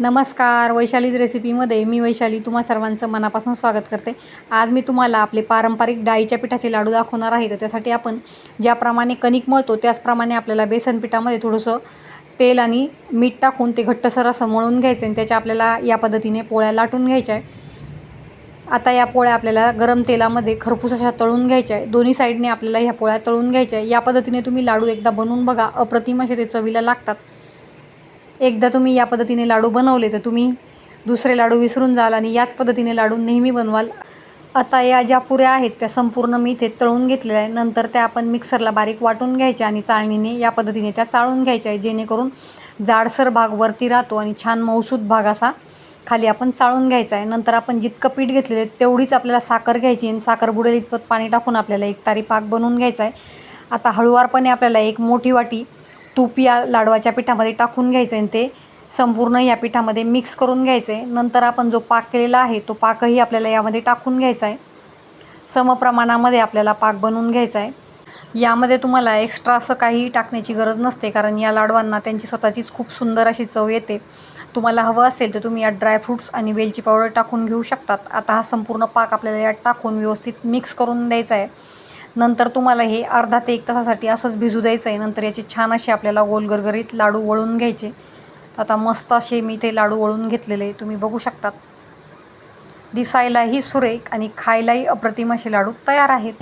नमस्कार वैशालीज रेसिपीमध्ये मी वैशाली तुम्हा सर्वांचं मनापासून स्वागत करते. आज मी तुम्हाला आपले पारंपरिक डाळीच्या पिठाचे लाडू दाखवणार आहे. तर त्यासाठी आपण ज्याप्रमाणे कणिक मळतो त्याचप्रमाणे आपल्याला बेसन पिठामध्ये थोडंसं तेल आणि मीठ टाकून ते घट्टसर असं मळून घ्यायचं आणि त्याच्या आपल्याला या पद्धतीने पोळ्या लाटून घ्यायच्या आहे आता या पोळ्या आपल्याला गरम तेलामध्ये खरपूस अशा तळून घ्यायच्या आहे दोन्ही साईडने आपल्याला ह्या पोळ्या तळून घ्यायच्या आहे या पद्धतीने तुम्ही लाडू एकदा बनवून बघा. अप्रतिम असे ते चवीला लागतात. एकदा तुम्ही या पद्धतीने लाडू बनवले तर तुम्ही दुसरे लाडू विसरून जाल आणि याच पद्धतीने लाडू नेहमी बनवाल. आता या ज्या पुऱ्या आहेत त्या संपूर्ण मी इथे तळून घेतलेल्या आहे नंतर त्या आपण मिक्सरला बारीक वाटून घ्यायच्या आणि चाळणीने या पद्धतीने त्या चाळून घ्यायच्या आहे जेणेकरून जाडसर भाग वरती राहतो आणि छान मौसूद भाग असा खाली आपण चाळून घ्यायचा आहे. नंतर आपण जितकं पीठ घेतलेलं आहे तेवढीच आपल्याला साखर घ्यायची आणि साखर बुडेल इतपत पाणी टाकून आपल्याला एक तारी पाक बनवून घ्यायचा आहे. आता हळुवारपणे आपल्याला एक मोठी वाटी तूप या लाडवाच्या पिठामध्ये टाकून घ्यायचं आहे आणि ते संपूर्ण या पिठामध्ये मिक्स करून घ्यायचं. आहे नंतर आपण जो पाक केलेला आहे तो पाकही आपल्याला यामध्ये टाकून घ्यायचा आहे. समप्रमाणामध्ये आपल्याला पाक बनवून घ्यायचा आहे. यामध्ये तुम्हाला एक्स्ट्रा असं काही टाकण्याची गरज नसते कारण या लाडवांना त्यांची स्वतःचीच खूप सुंदर अशी चव येते. तुम्हाला हवं असेल तर तुम्ही यात ड्रायफ्रूट्स आणि वेलची पावडर टाकून घेऊ शकतात. आता हा संपूर्ण पाक आपल्याला यात टाकून व्यवस्थित मिक्स करून द्यायचा आहे. नंतर तुम्हाला हे अर्धा ते एक तासासाठी असंच भिजू द्यायचं आहे. नंतर याचे छान असे आपल्याला गोलगरगरीत लाडू वळून घ्यायचे. आता मस्त असे मी ते लाडू वळून घेतलेले तुम्ही बघू शकतात. दिसायलाही सुरेख आणि खायलाही अप्रतिम असे लाडू तयार आहेत.